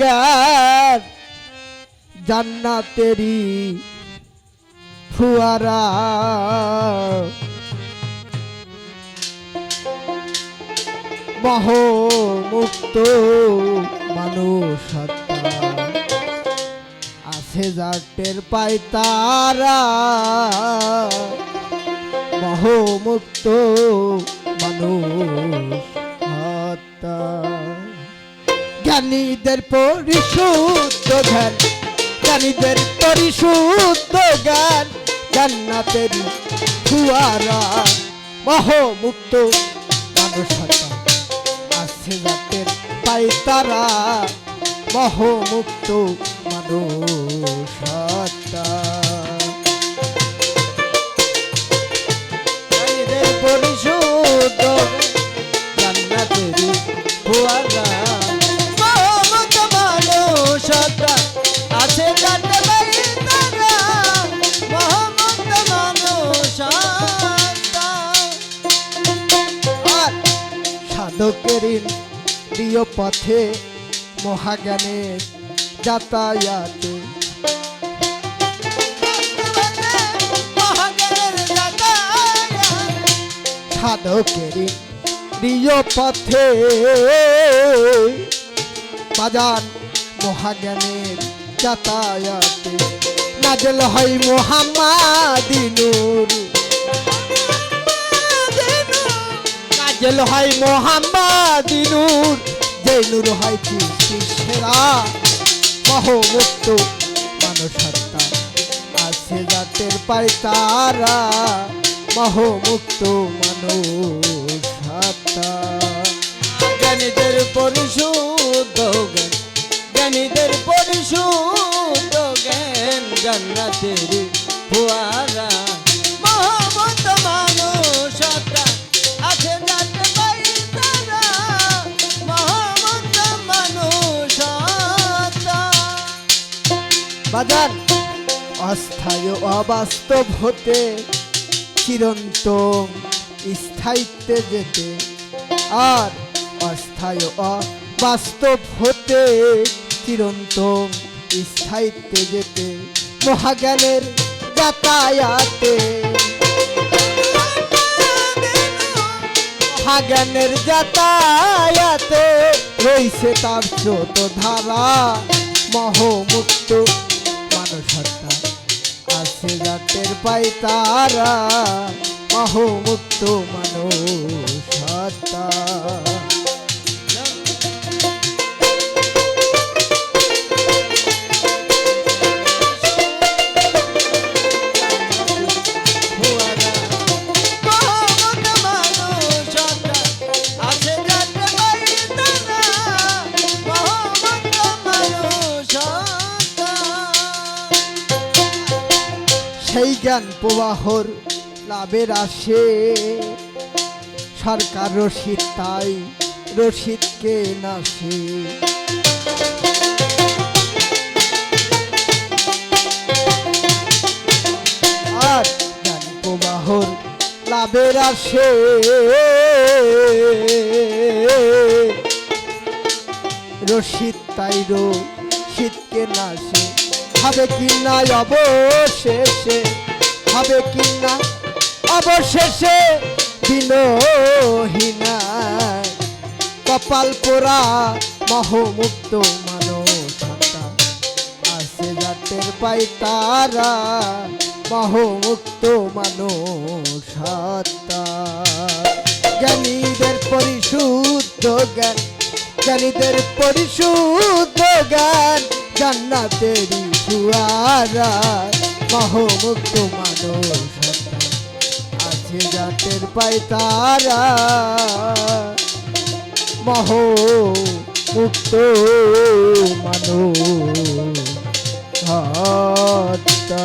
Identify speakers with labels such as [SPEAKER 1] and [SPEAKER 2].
[SPEAKER 1] জ্ঞান জান্নাতেরি ফুয়ারা। মহ মুক্ত মানুষ আছে জাটের পাই তারা মহ মুক্ত মানুষ জ্ঞানীদের পরিশুদ্ধ ধ্যান জ্ঞানীদের পরিশুদ্ধ জ্ঞান, জান্নাতের ফুয়ারা মহমুক্ত মানুষের আছে পাই তারা মহমুক্ত মানুষ। সাধকের প্রিয় পথে মহাজ্ঞানের যাতায়াতে। সাধকের প্রিয় পথে বাজার মহাজ্ঞানের যাতায়াতে। নাজল হয় মোহাম্মাদিনুর নাজল হয় মোহাম্মাদিনুর যে নূর হয় সৃষ্টি সেরা। মহমুক্ত মানসত্তা আছে জাতের পাই তারা, মহমুক্ত মানুষত্তা জ্ঞানীদের পরিশুদ্ধ জ্ঞান, জ্ঞানীদের পরিশুদ্ধ জ্ঞান জান্নাতের বাজার। অস্থায়ী অবাস্তব হতে চিরন্তন স্থায়িত্বে যেতে। আর অস্থায়ী অবাস্তব হতে চিরন্তন স্থায়িত্বে যেতে। মহাজ্ঞানের যাতায়াতে। মহাজ্ঞানের যাতায়াতে রয়েছে তার স্রোত ধারা মহমুক্ত আছে জাতের পাই তারা মহমুক্ত মানুষত্তা সেই জ্ঞান প্রবাহর লাভের আসে। সরকার রশিদ তাই রশিদকে নাসে আর জ্ঞান প্রবাহর লাভের আসে। রশিদ তাই শীতকে নাসে হবে কি না অবশেষে? হবে কি না অবশেষে? দিনহীনা কপাল পোড়া মহমুক্ত মানসতা আছে জাতের পাই তারা মহমুক্ত মানসতা জ্ঞানীদের পরিশুদ্ধ জ্ঞান, জ্ঞানীদের পরিশুদ্ধ জ্ঞান জান্নাতেরই ফুয়ারা মহমুক্ত মানুষ। আছে জাতের পাই তারা মহ মুক্ত মানুষ হত্যা